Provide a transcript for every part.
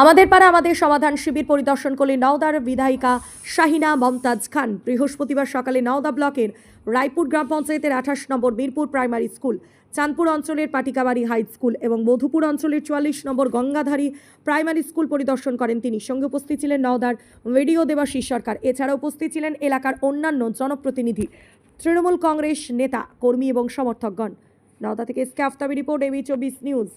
আমাদের পাড়া আমাদের সমাধান শিবির পরিদর্শন করলেন নওদার বিধায়িকা শাহিনা মমতাজ খান। বৃহস্পতিবার সকালে নওদা ব্লকের রায়পুর গ্রাম পঞ্চায়েতের আঠাশ নম্বর মিরপুর প্রাইমারি স্কুল, চাঁদপুর অঞ্চলের পাটিকাবাড়ি হাই স্কুল এবং মধুপুর অঞ্চলের চুয়াল্লিশ নম্বর গঙ্গাধারী প্রাইমারি স্কুল পরিদর্শন করেন তিনি। সঙ্গে উপস্থিত ছিলেন নওদার ভিডিও দেবাশিস সরকার। এছাড়া উপস্থিত ছিলেন এলাকার অন্যান্য জনপ্রতিনিধি, তৃণমূল কংগ্রেস নেতা, কর্মী এবং সমর্থকগণ। নওদা থেকে এসকে আফতাবি রিপোর্ট এবি চব্বিশ নিউজ।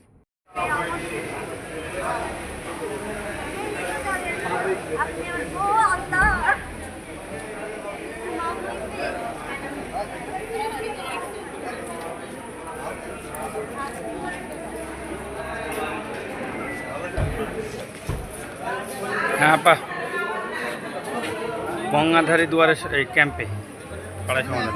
হ্যাঁ আপা গঙ্গাধারী দুয়ারে এই ক্যাম্পে পাড়ায় সমাধান।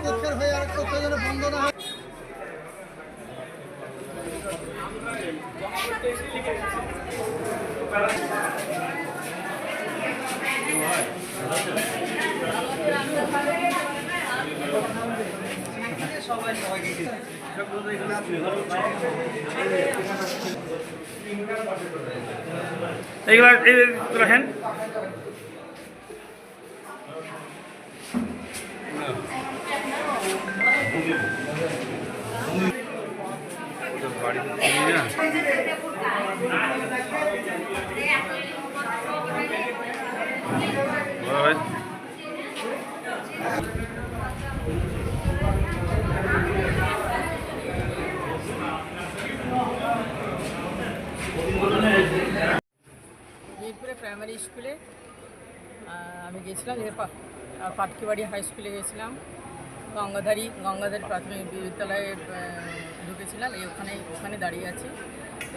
এইগুলা এই রাখেন বড় ভাই মিরপুরে প্রাইমারি স্কুলে আমি গেছিলাম এর পাটকিবাড়ি হাই স্কুলে গেছিলাম। গঙ্গাধারী গঙ্গাধারী প্রাথমিক বিদ্যালয়ে ঢুকেছিলাম। এই ওখানে ওখানে দাঁড়িয়ে আছি।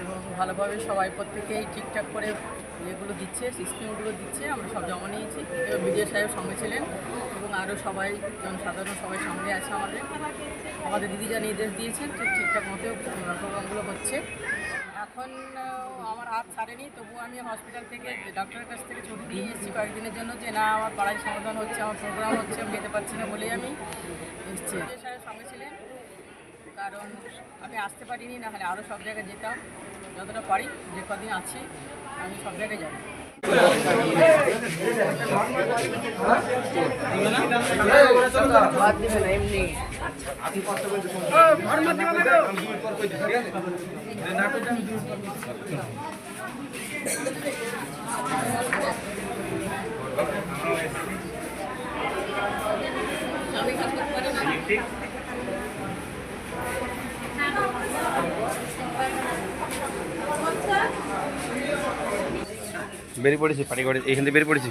এবং ভালোভাবে সবাই প্রত্যেকেই ঠিকঠাক করে ইয়েগুলো দিচ্ছে সিস্টেমগুলো দিচ্ছে। আমরা সব জমা নিয়েছি। এবং বিডিও সাহেব সঙ্গে ছিলেন। এবং আরও সবাই জনসাধারণ সবাই সঙ্গে আছে আমাদের। আমাদের দিদি যা নির্দেশ দিয়েছেন, ঠিক ঠিকঠাক মতো প্রোগ্রামগুলো হচ্ছে। এখন আমার হাত ছাড়েনি তবুও আমি হসপিটাল থেকে ডক্টরের কাছ থেকে ছুটি নিয়ে এসেছি কয়েকদিনের জন্য যে না আমার পাড়ায় সমাধান হচ্ছে আমার প্রোগ্রাম হচ্ছে আমি যেতে পারছি না বলেই আমি এসেছি। সাহেব সঙ্গে ছিলেন কারণ আমি আসতে পারিনি না হলে আরও সব জায়গায় যেতাম যতটা পারি যে কদিন আছি আমি সব জায়গায় যাব। বেরিয়ে পড়েছি পাটি করে এইখান থেকে বেরিয়ে পড়েছি।